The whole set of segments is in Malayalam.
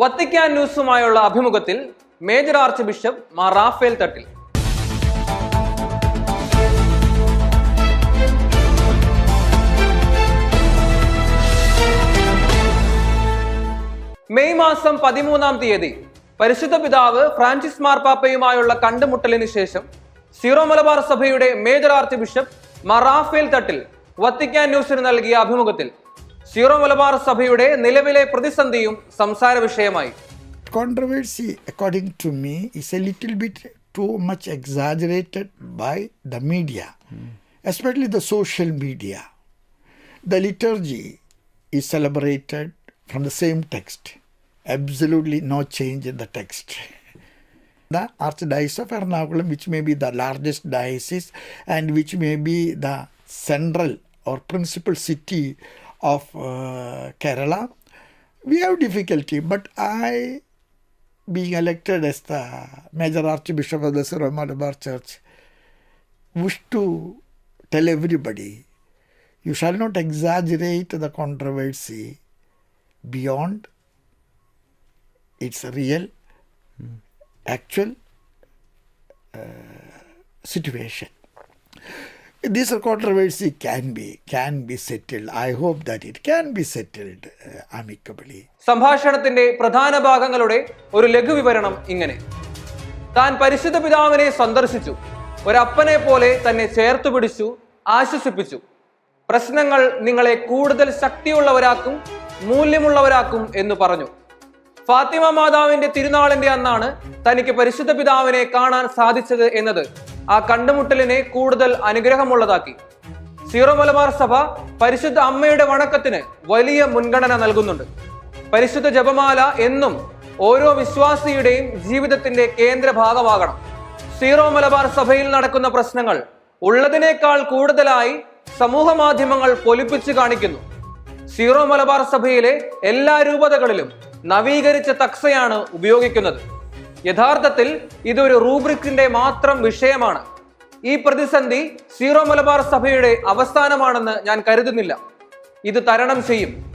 വത്തിക്കാൻ ന്യൂസുമായുള്ള അഭിമുഖത്തിൽ major archbishop Mar Raphael Thattil. May മാസം പതിമൂന്നാം തീയതി പരിശുദ്ധ പിതാവ് ഫ്രാൻസിസ് മാർപ്പാപ്പയുമായുള്ള കണ്ടുമുട്ടലിന് ശേഷം സീറോ മലബാർ സഭയുടെ major arch bishop Mar Raphael Thattil Vatican ന്യൂസിന് നൽകിയ അഭിമുഖത്തിൽ സീറോ മലബാർ സഭയുടെ നിലവിലെ പ്രതിസന്ധിയും സംസാര വിഷയമായി. Controversy according to me is a little bit too much exaggerated by the media especially the social media the liturgy is celebrated from the same text absolutely no change in the text the archdiocese of Ernakulam which may be the largest diocese and which may be the central or principal city of uh, Kerala, we have difficulty, but I being elected as the major archbishop of the Malabar Church, wish to tell everybody you shall not exaggerate the controversy beyond its real, actual uh, situation. This controversy can be can be settled. I hope that it can be settled uh, amicably. സംഭാഷണത്തിന്റെ പ്രധാന ഭാഗങ്ങളുടെ ഒരു ലഘു വിവരണം ഇങ്ങനെ. താൻ പരിശുദ്ധ പിതാവിനെ സന്ദർശിച്ചു. ഒരപ്പനെ പോലെ തന്നെ ചേർത്തു പിടിച്ചു ആശ്വസിപ്പിച്ചു. പ്രശ്നങ്ങൾ നിങ്ങളെ കൂടുതൽ ശക്തിയുള്ളവരാക്കും മൂല്യമുള്ളവരാക്കും എന്ന് പറഞ്ഞു. ഫാത്തിമ മാതാവിന്റെ തിരുനാളിന്റെ അന്നാണ് തനിക്ക് പരിശുദ്ധ പിതാവിനെ കാണാൻ സാധിച്ചത് എന്നത്. ആ കണ്ടുമുട്ടലിനെ കൂടുതൽ അനുഗ്രഹമുള്ളതാക്കി. സീറോ മലബാർ സഭ പരിശുദ്ധ അമ്മയുടെ വണക്കത്തിന് വലിയ മുൻഗണന നൽകുന്നുണ്ട്. പരിശുദ്ധ ജപമാല എന്നും ഓരോ വിശ്വാസിയുടെയും ജീവിതത്തിന്റെ കേന്ദ്ര ഭാഗമാകണം. സീറോ മലബാർ സഭയിൽ നടക്കുന്ന പ്രശ്നങ്ങൾ ഉള്ളതിനേക്കാൾ കൂടുതലായി സമൂഹ മാധ്യമങ്ങൾ പൊലിപ്പിച്ചു കാണിക്കുന്നു. സീറോ മലബാർ സഭയിലെ എല്ലാ രൂപതകളിലും നവീകരിച്ച തക്സയാണ് ഉപയോഗിക്കുന്നത്. യഥാർത്ഥത്തിൽ ഇതൊരു റൂബ്രിക്സിന്റെ മാത്രം വിഷയമാണ്. ഈ പ്രതിസന്ധി സീറോ മലബാർ സഭയുടെ അവസാനമാണെന്ന് ഞാൻ കരുതുന്നില്ല. ഇത് തരണം ചെയ്യും.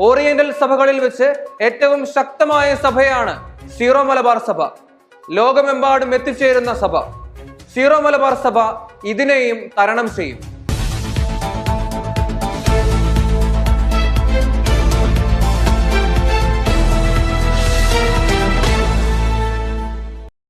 ഓറിയന്റൽ സഭകളിൽ വെച്ച് ഏറ്റവും ശക്തമായ സഭയാണ് സീറോ മലബാർ സഭ. ലോകമെമ്പാടും എത്തിച്ചേരുന്ന സഭ. സീറോ മലബാർ സഭ ഇതിനെയും തരണം ചെയ്യും.